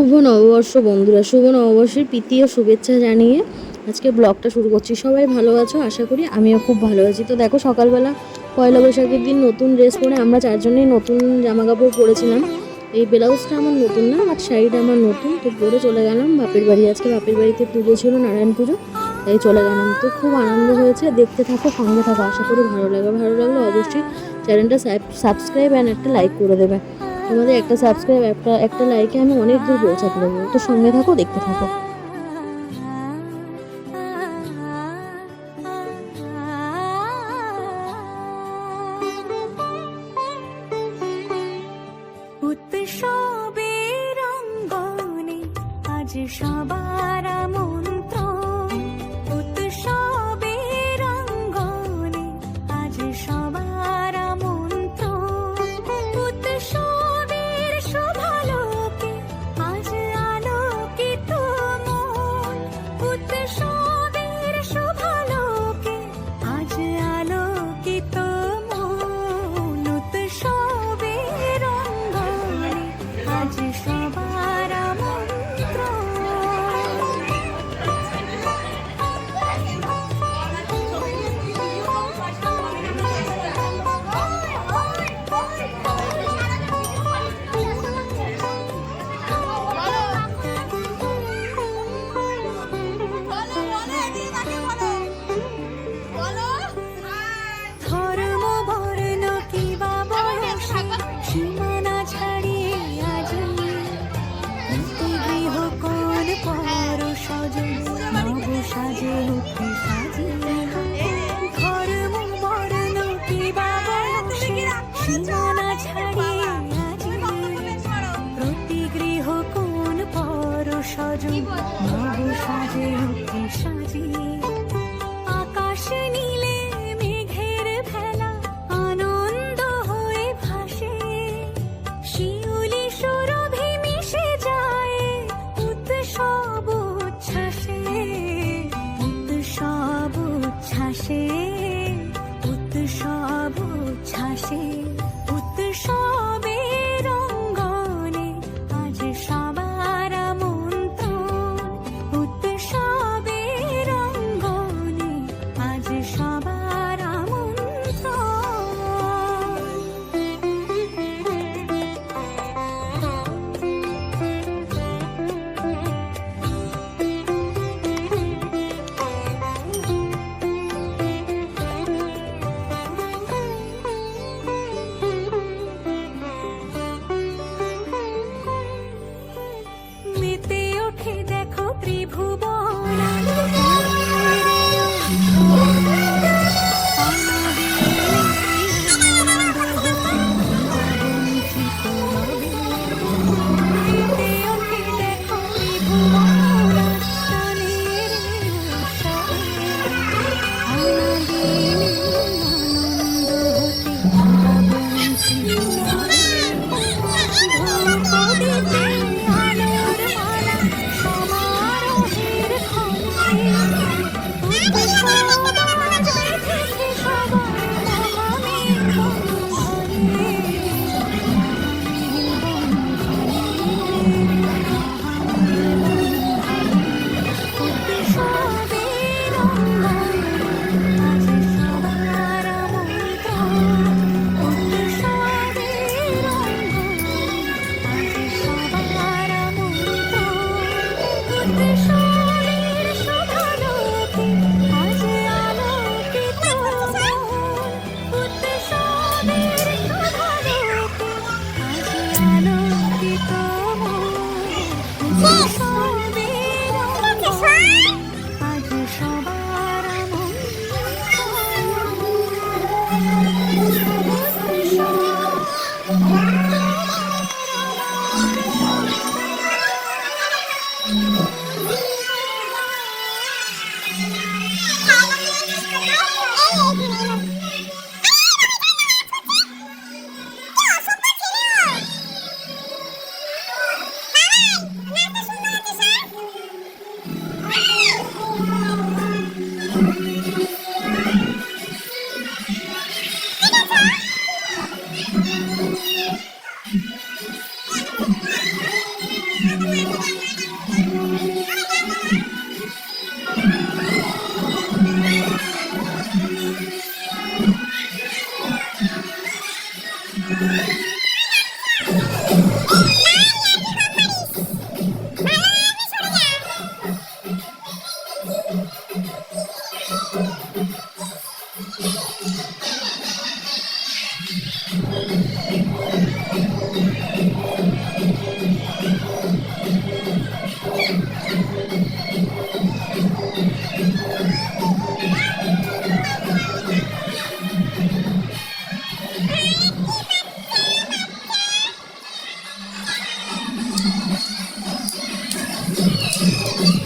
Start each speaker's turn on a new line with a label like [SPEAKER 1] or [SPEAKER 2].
[SPEAKER 1] শুভ নববর্ষ বন্ধুরা, শুভ নববর্ষের প্রীতি ও শুভেচ্ছা জানিয়ে আজকে ব্লগটা শুরু করছি। সবাই ভালো আছো? আশা করি আমিও খুব ভালো আছি। তো দেখো, সকালবেলা পয়লা বৈশাখের দিন নতুন ড্রেস পরে আমরা চারজনেই নতুন জামা কাপড় পরেছিলাম। এই ব্লাউজটা আমার নতুন না বাট শাড়িটা আমার নতুন। তো পরে চলে গেলাম বাপের বাড়ি। আজকে বাপের বাড়িতে পুজো ছিল, নারায়ণ পুজো, তাই চলে গেলাম। তো খুব আনন্দ হয়েছে, দেখতে থাকো, সঙ্গে থাকো। আশা করি ভালো লাগবে। ভালো লাগলে অবশ্যই চ্যানেলটা সাবস্ক্রাইব অ্যান্ড একটা লাইক করে দেবে। তোমাদের একটা সাবস্ক্রাইব একটা একটা লাইকে আমি অনেক দূর পৌঁছাতে পারব তো সঙ্গে থাকো, দেখতে থাকো।
[SPEAKER 2] উৎসবের রঙ্গনে আজ সবার কোন পর সাজে উঠে সাজিয়ে আকাশ নীলে দেখো
[SPEAKER 3] Thank you.